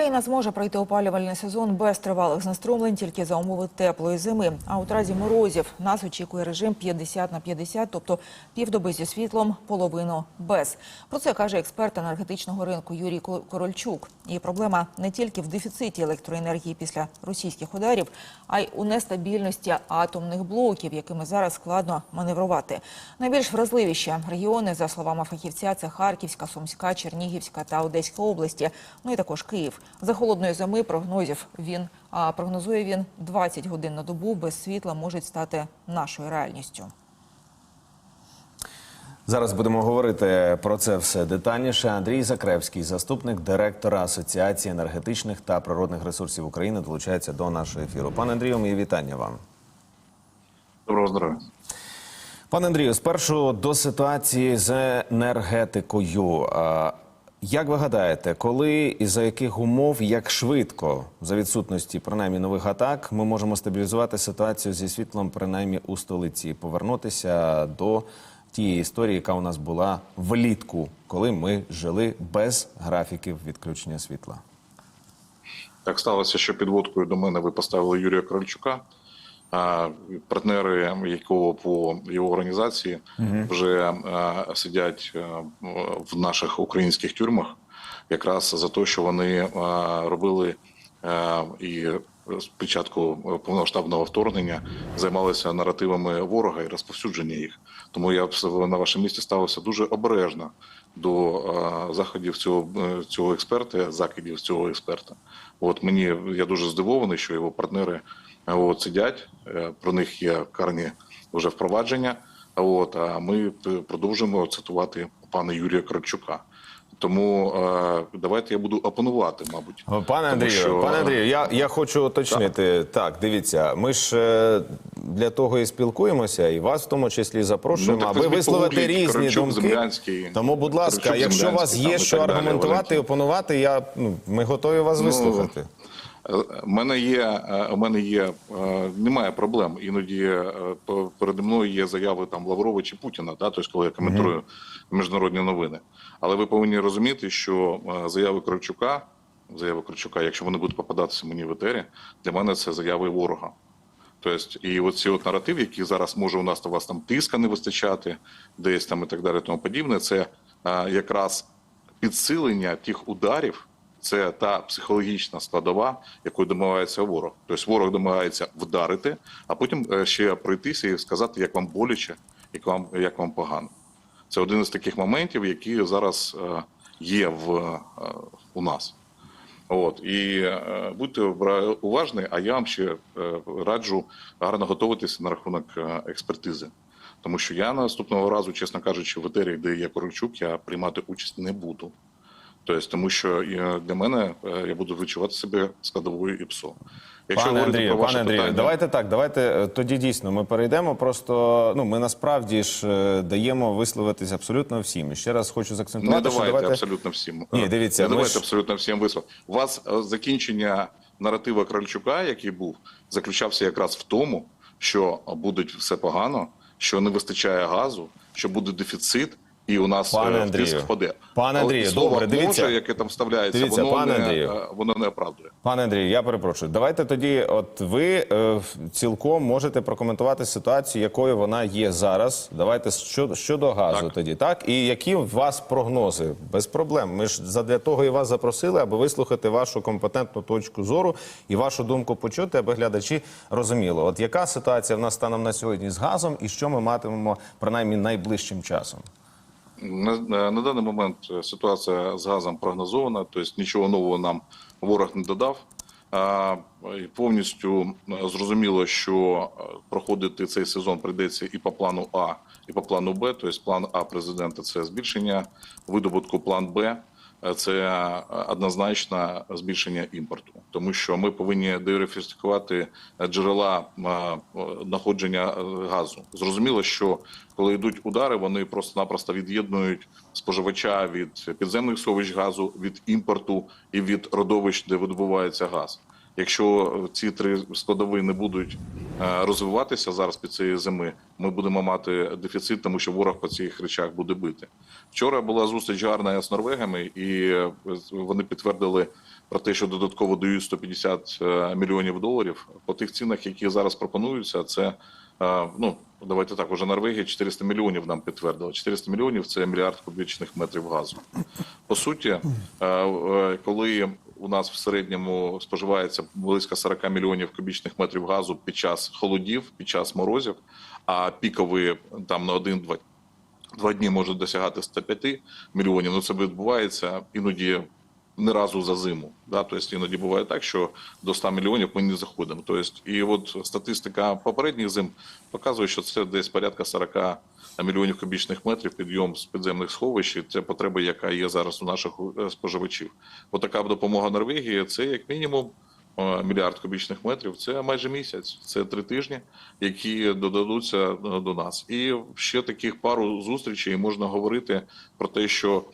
Україна зможе пройти опалювальний сезон без тривалих знеструмлень тільки за умови теплої зими. А от разі морозів нас очікує режим 50 на 50, тобто півдоби зі світлом, половину без. Про це каже експерт енергетичного ринку Юрій Корольчук. І проблема не тільки в дефіциті електроенергії після російських ударів, а й у нестабільності атомних блоків, якими зараз складно маневрувати. Найбільш вразливіші регіони, за словами фахівця, це Харківська, Сумська, Чернігівська та Одеська області. Ну і також Київ. За холодної зими прогнозів він а прогнозує він 20 годин на добу без світла можуть стати нашою реальністю. Зараз будемо говорити про це все детальніше. Андрій Закревський, заступник директора Асоціації енергетичних та природних ресурсів України, долучається до нашого ефіру. Пане Андрію, мої вітання вам. Доброго здоров'я. Пане Андрію, спершу до ситуації з енергетикою. Як ви гадаєте, коли і за яких умов, як швидко, за відсутності принаймні нових атак, ми можемо стабілізувати ситуацію зі світлом, принаймні у столиці, повернутися до тієї історії, яка у нас була влітку, коли ми жили без графіків відключення світла? Так сталося, що підводкою до мене ви поставили Юрія Корольчука. Партнери, якого по його організації вже сидять в наших українських тюрмах, якраз за те, що вони робили і з початку повномасштабного вторгнення займалися наративами ворога і розповсюдження їх. Тому я б на вашому місці ставився дуже обережно до заходів цього, е, цього експерта, закидів цього експерта. От мені я дуже здивований, що його партнери е, от, сидять. е, Про них є карні вже впровадження. От а ми продовжуємо цитувати пана Юрія Кравчука. Тому е, давайте я буду опанувати, мабуть. Пане Андрію, що- пане Андрію, я, я хочу уточнити. Так. дивіться, ми ж для того і спілкуємося, і вас в тому числі запрошуємо, Ну, так аби висловити різні Корольчук, думки. Землянський, Тому, будь ласка, якщо у вас є що далі, аргументувати і опонувати, я ну ми готові вас Ну, вислухати. Е, У мене є, е, у мене є, е, немає проблем. Іноді е, переді мною є заяви там Лаврова чи Путіна, да, тобто, коли я коментую міжнародні новини. Але ви повинні розуміти, що е, заяви Кравчука, заяви Кравчука, якщо вони будуть попадатися мені в етері, для мене це заяви ворога. Тобто, і оці от наратив, який зараз може у нас у вас там тиска не вистачати, десь там і так далі, тому подібне, це якраз підсилення тих ударів. Це та психологічна складова, якою домагається ворог. Тобто ворог домагається вдарити, а потім е, ще пройтися і сказати, як вам боляче, як вам як вам погано. Це один із таких моментів, які зараз е, є в е, у нас. От і е, будьте уважні, а я вам ще е, раджу гарно готуватися на рахунок е, експертизи. Тому що я наступного разу, чесно кажучи, в етері, де є Корольчук, я приймати участь не буду. Тобто, тому що е, для мене е, я буду відчувати себе складовою і псо. Пане Андрію, про пане Андрію, питання- давайте так. Давайте е, тоді дійсно ми перейдемо. Просто ну ми насправді ж даємо висловитись абсолютно всім. І ще раз хочу Не давайте, що давайте абсолютно всім. Ні, дивіться, не ми давайте ж- абсолютно всім вислов. У вас закінчення наратива Крольчука, який був, заключався якраз в тому, що буде все погано, що не вистачає газу, що буде дефіцит. І у нас Пане е, Андрію, впаде. пане Андрію, добре, дивіться. може, яке там вставляється, Дивіться, воно, пане не, Андрію. е, воно не оправдує. Пане Андрію, я перепрошую. Давайте тоді, от ви е, цілком можете прокоментувати ситуацію, якою вона є зараз. Давайте щодо, щодо газу Так. тоді, так? І які у вас прогнози? Без проблем. Ми ж задля того і вас запросили, аби вислухати вашу компетентну точку зору і вашу думку почути, аби глядачі розуміли, от яка ситуація в нас станом на сьогодні з газом, і що ми матимемо принаймні найближчим часом. На, на на даний момент е, ситуація з газом прогнозована, тобто нічого нового нам ворог не додав. А, повністю е, зрозуміло, що е, проходити цей сезон прийдеться і по плану А, і по плану Б. Тобто план А президента це збільшення видобутку, план Б е, це е, однозначно збільшення імпорту, тому що ми повинні диверсифікувати джерела е, знаходження е, газу. Зрозуміло, що коли йдуть удари, вони просто-напросто від'єднують споживача від підземних сховищ газу, від імпорту і від родовищ, де видобувається газ. Якщо ці три складові не будуть розвиватися зараз під цієї зими, ми будемо мати дефіцит, тому що ворог по цих речах буде бити. Вчора була зустріч гарна з норвегами, і е, вони підтвердили про те, що додатково дають 150 е, мільйонів доларів. По тих цінах, які зараз пропонуються, це е, ну давайте так, уже Норвегія 400 мільйонів нам підтвердила. 400 мільйонів це мільярд кубічних метрів газу. По суті, е, е, коли у нас в середньому споживається близько 40 мільйонів кубічних метрів газу під час холодів, під час морозів, а пікові там на один-два два дні можуть досягати 105 мільйонів. Ну це відбувається іноді не разу за зиму. Да? Тобто іноді буває так, що до 100 мільйонів ми не заходимо. Тобто, і от статистика попередніх зим показує, що це десь порядка 40 мільйонів кубічних метрів підйом з підземних сховищ. І Це потреба, яка є зараз у наших е, споживачів. Отака допомога Норвегії це як мінімум. е, Мільярд кубічних метрів це майже місяць, це три тижні, які додадуться е, до нас. І ще таких пару зустрічей можна говорити про те, що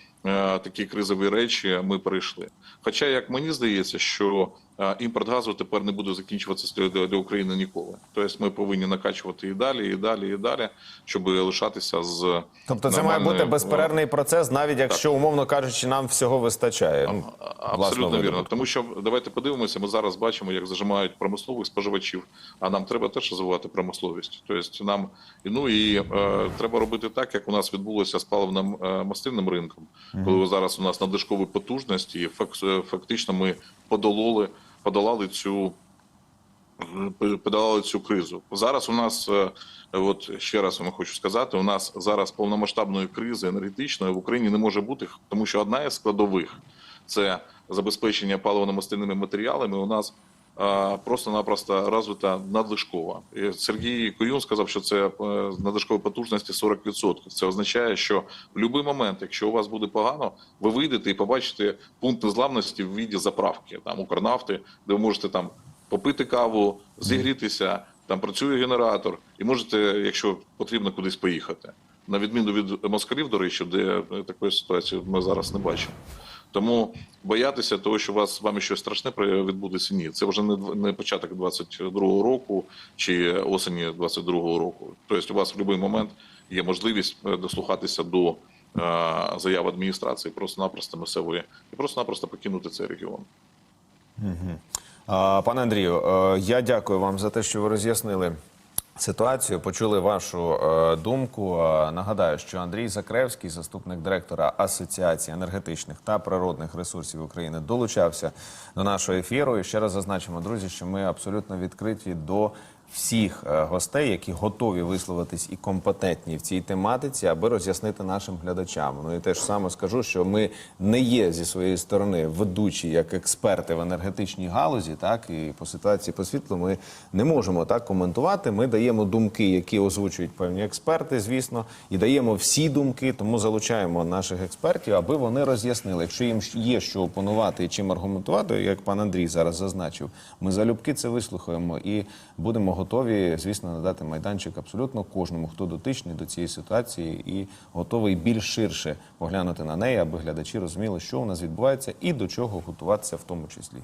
такі кризові речі ми перейшли. Хоча, як мені здається, що е, імпорт газу тепер не буде закінчуватися для, України ніколи. Тобто ми повинні накачувати і далі, і далі, і далі, щоб лишатися з Тобто це має бути безперервний процес, навіть якщо, умовно кажучи, нам всього вистачає. Ну, Абсолютно вірно. видобутку. Тому що давайте подивимося, ми зараз бачимо, як зажимають промислових споживачів, а нам треба теж розвивати промисловість. Тобто нам ну і е, треба робити так, як у нас відбулося з паливним е, мастильним ринком, коли зараз у нас надлишкові потужності, фактично ми подолали, подолали цю подолали цю кризу. Зараз у нас, е, от ще раз вам хочу сказати, у нас зараз повномасштабної кризи енергетичної в Україні не може бути, тому що одна із складових це забезпечення паливно-мастильними матеріалами. У нас просто-напросто розвита надлишкова. І Сергій Коюн сказав, що це е, надлишкові потужності 40%. Це означає, що в будь-який момент, якщо у вас буде погано, ви вийдете і побачите пункт незламності в віді заправки там Укрнафти, де ви можете там попити каву, зігрітися, там працює генератор, і можете, якщо потрібно, кудись поїхати. На відміну від москалів, до речі, де е, такої ситуації ми зараз не бачимо. Тому боятися того, що вас з вами щось страшне відбудеться, ні. Це вже не, не початок 22-го року чи осені 22-го року. Тобто у вас в будь-який момент є можливість е, дослухатися до е, заяв адміністрації просто-напросто місцевої і просто-напросто покинути цей регіон. А, Пане Андрію, е, я дякую вам за те, що ви роз'яснили ситуацію, почули вашу е, думку. Е, Нагадаю, що Андрій Закревський, заступник директора Асоціації енергетичних та природних ресурсів України, долучався до нашого ефіру. І ще раз зазначимо, друзі, що ми абсолютно відкриті до всіх е, гостей, які готові висловитись і компетентні в цій тематиці, аби роз'яснити нашим глядачам. Ну і теж саме скажу, що ми не є зі своєї сторони ведучі як експерти в енергетичній галузі, так і по ситуації по світлу ми не можемо так коментувати. Ми даємо думки, які озвучують певні експерти, звісно, і даємо всі думки, тому залучаємо наших експертів, аби вони роз'яснили. Якщо їм є що опонувати і чим аргументувати, як пан Андрій зараз зазначив, ми залюбки це вислухаємо і будемо готові, звісно, надати майданчик абсолютно кожному, хто дотичний до цієї ситуації і готовий більш ширше поглянути на неї, аби глядачі розуміли, що у нас відбувається і до чого готуватися в тому числі.